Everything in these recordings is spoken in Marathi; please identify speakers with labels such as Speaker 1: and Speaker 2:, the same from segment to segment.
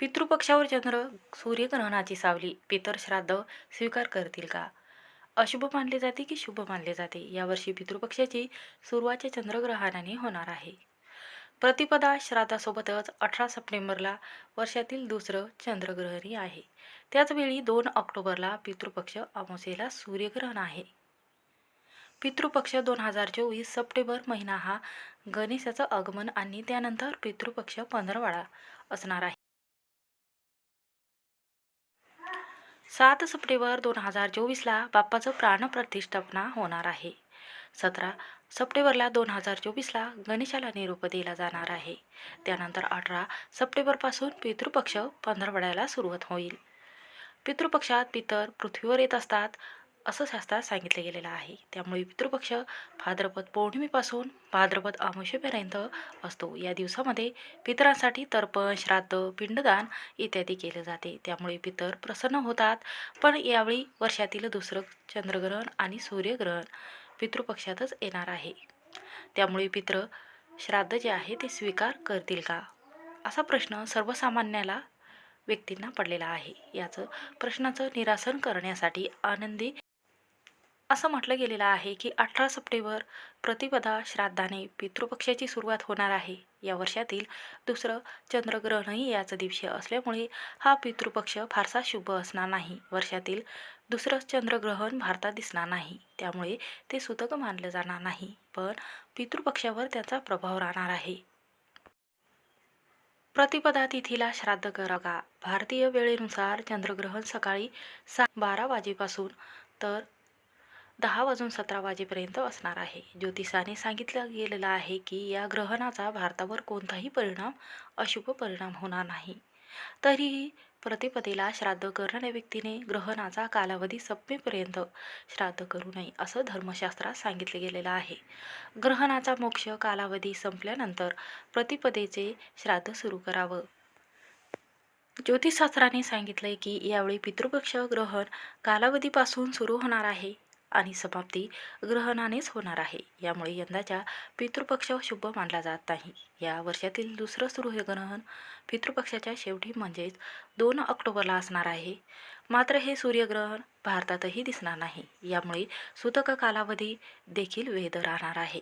Speaker 1: पितृपक्षावर चंद्र सूर्यग्रहणाची सावली पितर श्राद्ध स्वीकार करतील का? अशुभ मानले जाते की शुभ मानले जाते? यावर्षी पितृपक्षाची सुरुवातच्या चंद्रग्रहणाने होणार आहे. प्रतिपदा श्राद्धासोबतच अठरा सप्टेंबरला वर्षातील दुसरं चंद्रग्रहणही आहे. त्याचवेळी दोन ऑक्टोबरला पितृपक्ष अमावस्येला सूर्यग्रहण आहे. पितृपक्ष दोन हजार चोवीस सप्टेंबर महिना हा गणेशाचं आगमन आणि त्यानंतर पितृपक्ष पंधरवाडा असणार आहे. सात सप्टेंबर दोन हजार चोवीसला बाप्पाचं प्राणप्रतिष्ठापना होणार आहे. सतरा सप्टेंबरला दोन हजार चोवीसला गणेशाला निरोप दिला जाणार आहे. त्यानंतर अठरा सप्टेंबरपासून पितृपक्ष पंधरवड्याला सुरुवात होईल. पितृपक्षात पितर पृथ्वीवर येत असतात. असं शास्त्रात सांगितलं गेलेलं आहे. त्यामुळे पितृपक्ष भाद्रपद पौर्णिमेपासून भाद्रपद अमावस्येपर्यंत असतो. या दिवसामध्ये पितरांसाठी तर्पण श्राद्ध पिंडदान इत्यादी केले जाते. त्यामुळे पितर प्रसन्न होतात. पण यावेळी वर्षातील दुसरं चंद्रग्रहण आणि सूर्यग्रहण पितृपक्षातच येणार आहे. त्यामुळे पित्र श्राद्ध जे आहे ते स्वीकार करतील का? असा प्रश्न सर्वसामान्याला व्यक्तींना पडलेला आहे. याचं प्रश्नाचं निरासन करण्यासाठी आनंदी असं म्हटलं गेलेलं आहे की अठरा सप्टेंबर प्रतिपदा श्राद्धाने पितृपक्षाची सुरुवात होणार आहे. या वर्षातील दुसरं चंद्रग्रहणही याच दिवशी असल्यामुळे हा पितृपक्ष फारसा शुभ असणार नाही. वर्षातील दुसरं चंद्रग्रहण भारतात दिसणार नाही. त्यामुळे ते सुतक मानलं जाणार नाही. पण पितृपक्षावर त्याचा प्रभाव राहणार आहे. प्रतिपदा तिथीला श्राद्ध करा का? भारतीय वेळेनुसार चंद्रग्रहण सकाळी सा बारा वाजेपासून तर दहा वाजून सतरा वाजेपर्यंत असणार आहे. ज्योतिषाने सांगितलं गेलेलं आहे की या ग्रहणाचा भारतावर कोणताही परिणाम अशुभ परिणाम होणार नाही. तरीही प्रतिपदेला श्राद्ध करणाऱ्या व्यक्तीने ग्रहणाचा कालावधी सप्मेपर्यंत श्राद्ध करू नये असं धर्मशास्त्रात सांगितले गेलेलं आहे. ग्रहणाचा मोक्ष कालावधी संपल्यानंतर प्रतिपदेचे श्राद्ध सुरू करावं. ज्योतिषशास्त्राने सांगितलंय की यावेळी पितृपक्ष ग्रहण कालावधीपासून सुरू होणार आहे. आणि समाप्ती ग्रहणानेच होणार आहे. यामुळे यंदाच्या पितृपक्ष शुभ मानला जात नाही. या वर्षातील दुसरं सूर्यग्रहण पितृपक्षाच्या शेवटी म्हणजेच दोन ऑक्टोबरला असणार आहे. मात्र हे सूर्यग्रहण भारतातही दिसणार नाही. यामुळे सुतक कालावधी देखील वेद राहणार आहे.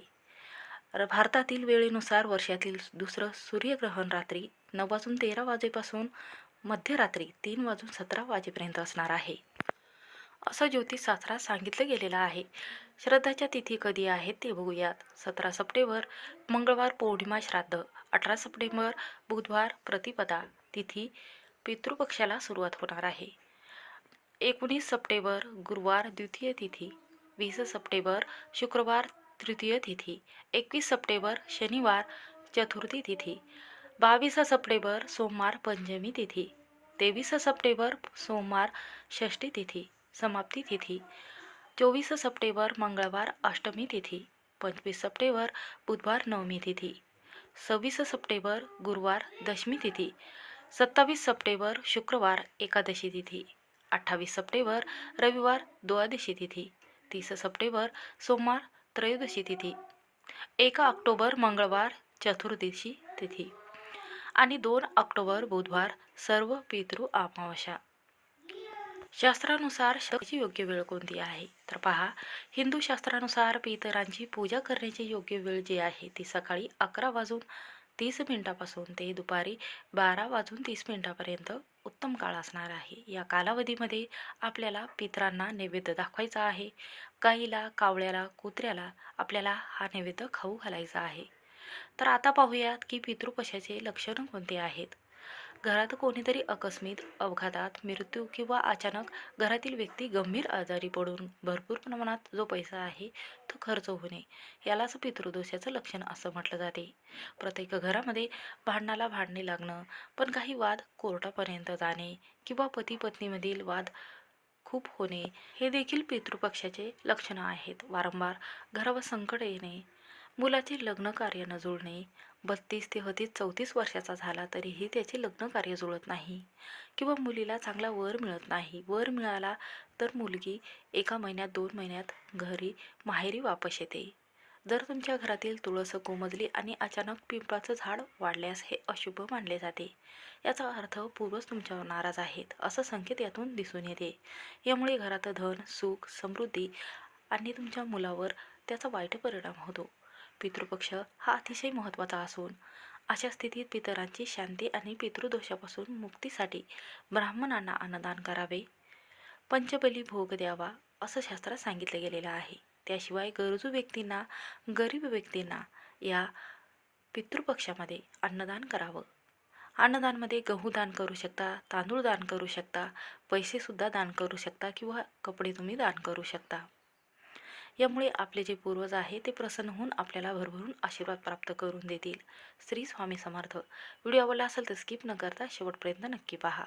Speaker 1: भारतातील वेळेनुसार वर्षातील दुसरं सूर्यग्रहण रात्री नऊ वाजून तेरा वाजेपासून मध्यरात्री तीन वाजून सतरा वाजेपर्यंत असणार आहे. असं ज्योतिषशास्त्रात सांगितलं गेलेलं आहे. श्रद्धाच्या तिथी कधी आहेत ते बघूयात. सतरा सप्टेंबर मंगळवार पौर्णिमा श्राद्ध. अठरा सप्टेंबर बुधवार प्रतिपदा. तिथी पितृपक्षाला सुरुवात होणार आहे. एकोणीस सप्टेंबर गुरुवार द्वितीय तिथी. वीस सप्टेंबर शुक्रवार तृतीय तिथी. एकवीस सप्टेंबर शनिवार चतुर्थी तिथी. बावीस सप्टेंबर सोमवार पंचमी तिथी. तेवीस सप्टेंबर सोमवार षष्ठी तिथी. समाप्ती तिथी. चोवीस सप्टेंबर मंगळवार अष्टमी तिथी. पंचवीस सप्टेंबर बुधवार नवमी तिथी. सव्वीस सप्टेंबर गुरुवार दशमी तिथी. सत्तावीस सप्टेंबर शुक्रवार एकादशी तिथी. अठ्ठावीस सप्टेंबर रविवार द्वादशी तिथी. तीस सप्टेंबर सोमवार त्रयोदशी तिथी. एक ऑक्टोबर मंगळवार चतुर्दशी तिथी. आणि दोन ऑक्टोबर बुधवार सर्व पितृ अमावस्या. शास्त्रानुसार शक्तीची योग्य वेळ कोणती आहे? तर पहा हिंदू शास्त्रानुसार पितरांची पूजा करण्याची योग्य वेळ जी आहे ती सकाळी अकरा वाजून तीस मिनिटापासून ते दुपारी बारा वाजून तीस मिनिटापर्यंत उत्तम काळ असणार आहे. या कालावधीमध्ये आपल्याला पितरांना नैवेद्य दाखवायचा आहे. गाईला कावळ्याला कुत्र्याला आपल्याला हा नैवेद्य खाऊ घालायचा आहे. तर आता पाहूयात की पितृपशाचे लक्षणं कोणते आहेत? घरात कोणीतरी अकस्मित अपघातात मृत्यू किंवा अचानक घरातील व्यक्ती गंभीर आजारी पडून भरपूर प्रमाणात जो पैसा आहे तो खर्च होणे यालाच पितृदोषाचं लक्षण असं म्हटलं जाते. प्रत्येक घरामध्ये भांडणाला भांडणे लागणं पण काही वाद कोर्टापर्यंत जाणे किंवा पती पत्नीमधील वाद खूप होणे हे देखील पितृपक्षाचे लक्षणं आहेत. वारंवार घरावर संकट येणे मुलाचे लग्नकार्य न जुळणे बत्तीस ते हतीस चौतीस वर्षाचा झाला तरीही त्याचे लग्नकार्य जुळत नाही किंवा मुलीला चांगला वर मिळत नाही. वर मिळाला तर मुलगी एका महिन्यात दोन महिन्यात घरी माहेरी वापस येते. जर तुमच्या घरातील तुळस कोमजली आणि अचानक पिंपळाचं झाड वाढल्यास हे अशुभ मानले जाते. याचा अर्थ पूर्वज तुमच्यावर नाराज आहेत असं संकेत यातून दिसून येते. यामुळे घरात धन सुख समृद्धी आणि तुमच्या मुलावर त्याचा वाईट परिणाम होतो. पितृपक्ष हा अतिशय महत्त्वाचा असून अशा स्थितीत पितरांची शांती आणि पितृदोषापासून मुक्तीसाठी ब्राह्मणांना अन्नदान करावे. पंचबली भोग द्यावा असं शास्त्रात सांगितलं गेलेलं आहे. त्याशिवाय गरजू व्यक्तींना गरीब व्यक्तींना या पितृपक्षामध्ये अन्नदान करावं. अन्नदानमध्ये गहू दान करू शकता तांदूळ दान करू शकता पैसेसुद्धा दान करू शकता किंवा कपडे तुम्ही दान करू शकता. यामुळे आपले जे पूर्वज आहे ते प्रसन्न होऊन आपल्याला भरभरून आशीर्वाद प्राप्त करून देतील. श्री स्वामी समर्थ. व्हिडिओ आवडला असेल तर स्किप न करता शेवटपर्यंत नक्की पहा.